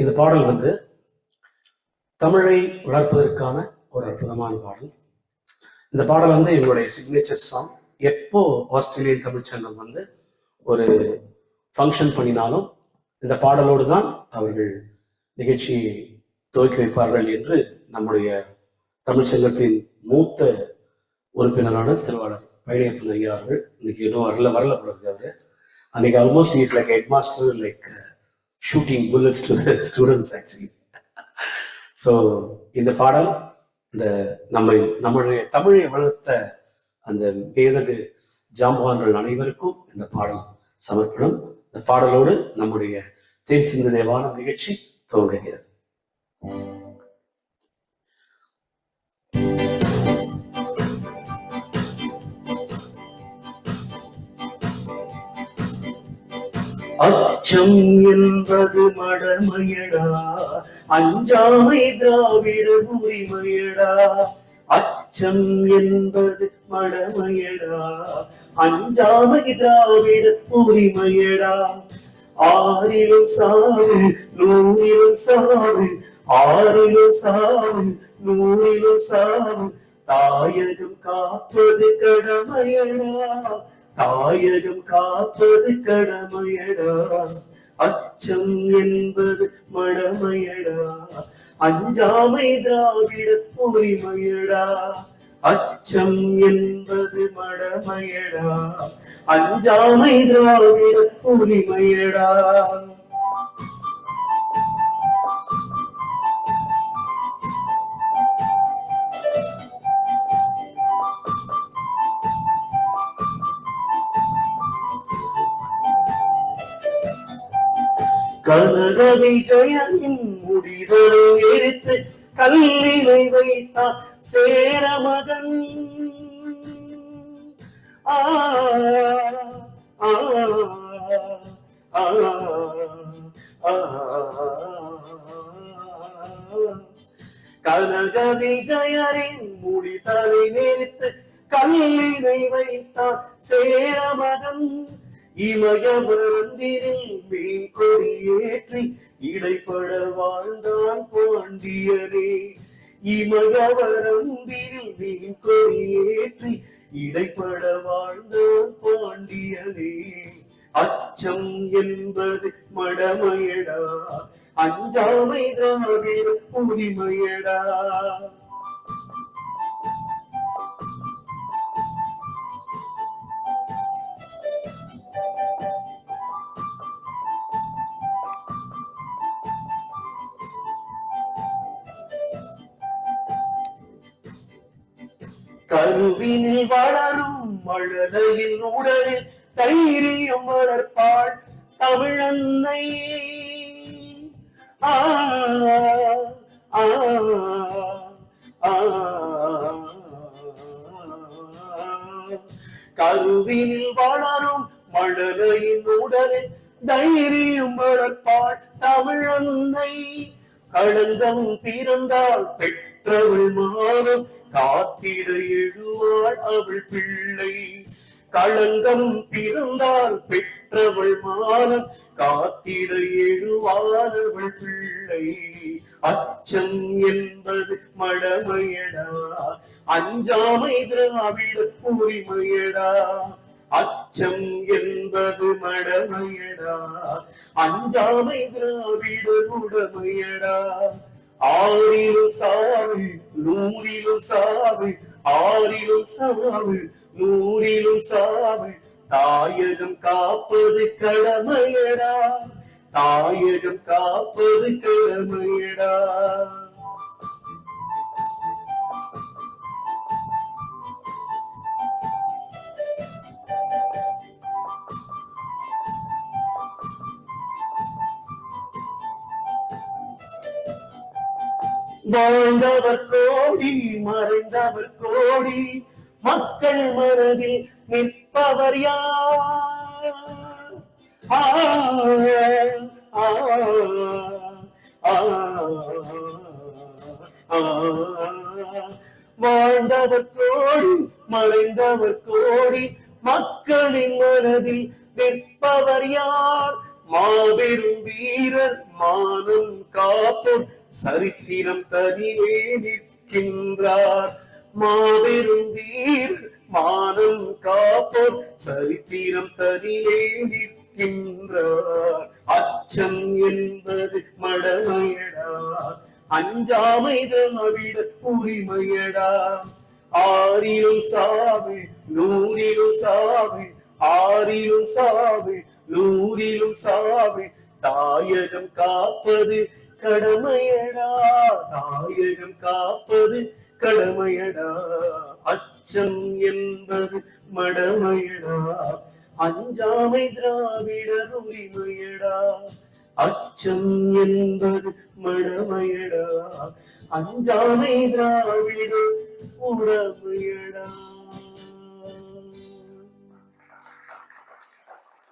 இந்த பாடல் வந்து தமிழை வளர்ப்பதற்கான ஒரு அற்புதமான பாடல். இந்த பாடல் வந்து எங்களுடைய சிக்னேச்சர் சாங் எப்போ ஆஸ்திரேலியன் தமிழ் சங்கம் வந்து ஒரு ஃபங்க்ஷன் பண்ணினாலும் இந்த பாடலோடு தான் அவர்கள் நிகழ்ச்சியை துவக்கி வைப்பார்கள் என்று நம்முடைய தமிழ்ச்சங்கத்தின் மூத்த உறுப்பினரான திருவாளர் பழனியப்பன் ஐயா அவர்கள் இன்னைக்கு இன்னும் வரல வரல போல அவர். அன்னைக்கு almost is like head master like shooting bullets to the students actually so இந்த பாடல் இந்த நம்ம நம்முடைய தமிழை வளர்த்த அந்த வேதகு ஜாம்பவான்கள் அனைவருக்கும் இந்த பாடல் சமர்ப்பணம். இந்த பாடலோடு நம்முடைய தேன் சிந்து தேவான நிகழ்ச்சி துவங்குகிறது. அச்சம் என்பது மடமையடா. அஞ்சாமை திராவிட உரிமையடா. அச்சம் என்பது மடமையடா. அஞ்சாமை திராவிட உரிமையடா. ஆறிலும் சாவு நூறிலும் சாவு ஆறிலும் சாவு நூறிலும் சாவு. தாயகம் காப்பது கடமையடா. தாயகம் காப்பது கடமையடா. அச்சம் என்பது மடமையடா. அஞ்சாமை திராவிட பொறிமையடா. அச்சம் என்பது மடமையடா. அஞ்சாமை திராவிட பொறிமையடா. கனக விஜயனின் முடிதலை எரித்து கல்லிலை வைத்தார் சேரமகன் ஆ ஆ ஆ ஆ கனக விஜயரின் முடிதலை நெறித்து கல்லினை வைத்தார் சேரமகன் இமயமந்திரில் மீன் கொடியேற்றி இடைப்பட வாழ்ந்தான் பாண்டியனே இமயவரந்திரில் மீன் கொடியேற்றி இடைப்பட வாழ்ந்தான் பாண்டியனே அச்சம் என்பது மடமையடா அஞ்சாமை திராவிட உரிமையடா கருவினில் வளரும் மழலையின் உடலில் தைரியம் வளர்ப்பாள் தமிழன்னை. ஆ ஆ ஆ கருவினில் வளரும் மழலையின் உடலில் தைரியம் வளர்ப்பாள் தமிழன்னை. களங்கம் பிறந்தால் பெற்றவள் மாறும் காத்திட எழுவாள் அவள் பிள்ளை. களங்கம் பிறந்தால் பெற்றவள் மானம். காத்திட எழுவாள் அவள் பிள்ளை. அச்சம் என்பது மடமையடா. அஞ்சாமை திராவிட உரிமையடா. அச்சம் என்பது மடமையடா. அஞ்சாமை திராவிட உடமையடா. ஆறிலும் சாவு நூறிலும் சாவு ஆறிலும் சாவு நூறிலும் சாவு. தாயகம் காப்பது கடமையடா தாயகம் காப்பது கடமையடா. வாழ்ந்தவர் கோடி மறைந்தவர் கோடி மக்கள் மனதில் நிற்பவர் யார் வாழ்ந்தவர் கோடி மறைந்தவர் கோடி மக்களின் மனதில் நிற்பவர் யார் மாபெரும் வீரர் மானம் காப்போர் சரித்திரம் தனிவே நிற்கின்றார் மாபெரும் வீர் மானம் காப்போர் சரித்திரம் தனியே நிற்கின்றார் அச்சம் என்பது மடமையடா. அஞ்சாமைதம் அவிட உரிமையடா. ஆறிலும் சாவு நூறிலும் சாவு ஆறிலும் சாவு நூறிலும் சாவு. தாயகம் காப்பது கடமையடா தாயகம் காப்பது கடமையடா அச்சம் என்பது மடமையடா அஞ்சாமை திராவிடர் உரிமையடா அச்சம் என்பது மடமையடா அஞ்சாமை திராவிடர் உறவு